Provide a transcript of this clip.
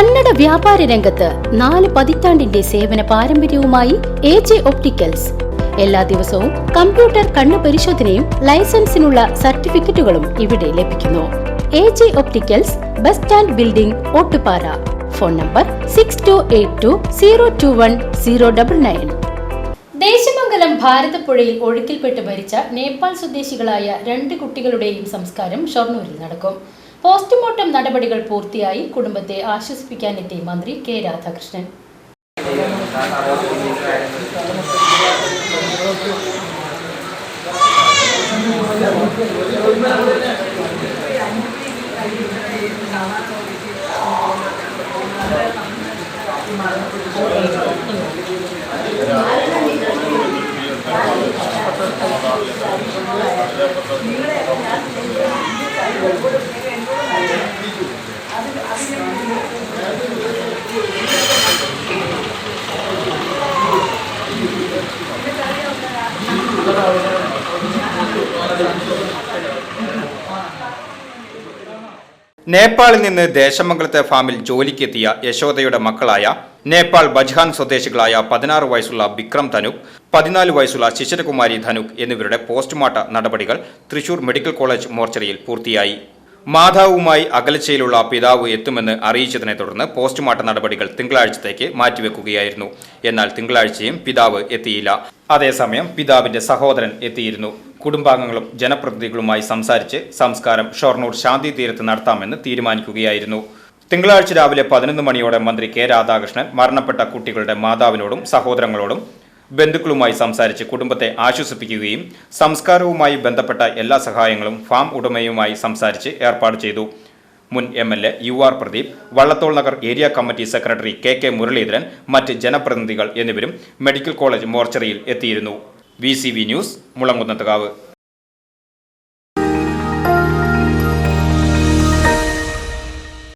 കന്നഡ വ്യാപാര രംഗത്ത് നാല് പതിറ്റാണ്ടിന്റെ സേവന പാരമ്പര്യവുമായി എ ജെ ഒപ്റ്റിക്കൽസ്. എല്ലാ ദിവസവും കമ്പ്യൂട്ടർ കണ്ണു പരിശോധനയും ലൈസൻസിനുള്ള സർട്ടിഫിക്കറ്റുകളും ഇവിടെ ലഭിക്കുന്നു. A J opticals bus stand building Ottupara. Phone number six two eight two zero two one zero double nine Desamangalam ഭാരതപ്പുഴയിൽ ഒഴുക്കിൽപ്പെട്ട് മരിച്ച നേപ്പാൾ സ്വദേശികളായ രണ്ട് കുട്ടികളുടെയും സംസ്കാരം ഷൊർണൂരിൽ നടക്കും. പോസ്റ്റ്മോർട്ടം നടപടികൾ പൂർത്തിയായി കുടുംബത്തെ ആശ്വസിപ്പിക്കാനെത്തി മന്ത്രി കെ രാധാകൃഷ്ണൻ. നേപ്പാളിൽ നിന്ന് ദേശമംഗലത്തെ ഫാമിൽ ജോലിക്കെത്തിയ യശോദയുടെ മക്കളായ നേപ്പാൾ ബജ്ഹാൻ സ്വദേശികളായ പതിനാറ് വയസ്സുള്ള ബിക്രം ധനുക് പതിനാല് വയസ്സുള്ള ശിശിരകുമാരി ധനുക് എന്നിവരുടെ പോസ്റ്റ്മോർട്ട നടപടികൾ തൃശൂർ മെഡിക്കൽ കോളേജ് മോർച്ചറിയിൽ പൂർത്തിയായി. മാതാവുമായി അകലച്ചയിലുള്ള പിതാവ് എത്തുമെന്ന് അറിയിച്ചതിനെ തുടർന്ന് പോസ്റ്റ്മോർട്ടം നടപടികൾ തിങ്കളാഴ്ചത്തേക്ക് മാറ്റിവെക്കുകയായിരുന്നു. എന്നാൽ തിങ്കളാഴ്ചയും പിതാവ് എത്തിയില്ല. അതേസമയം പിതാവിന്റെ സഹോദരൻ എത്തിയിരുന്നു. കുടുംബാംഗങ്ങളും ജനപ്രതിനിധികളുമായി സംസാരിച്ച് സംസ്കാരം ഷൊർണൂർ ശാന്തി തീരത്ത് നടത്താമെന്ന് തീരുമാനിക്കുകയായിരുന്നു. തിങ്കളാഴ്ച രാവിലെ പതിനൊന്ന് മണിയോടെ മന്ത്രി കെ രാധാകൃഷ്ണൻ മരണപ്പെട്ട കുട്ടികളുടെ മാതാവിനോടും സഹോദരങ്ങളോടും ബന്ധുക്കളുമായി സംസാരിച്ച് കുടുംബത്തെ ആശ്വസിപ്പിക്കുകയും സംസ്കാരവുമായി ബന്ധപ്പെട്ട എല്ലാ സഹായങ്ങളും ഫാം ഉടമയുമായി സംസാരിച്ച് ഏർപ്പാട് ചെയ്തു. മുൻ M L A U R Pradeep Vallathol Nagar area committee secretary K K Muraleedharan മറ്റ് ജനപ്രതിനിധികൾ എന്നിവരും മെഡിക്കൽ കോളേജ് മോർച്ചറിയിൽ എത്തിയിരുന്നു. V news Mulankunnathukavu.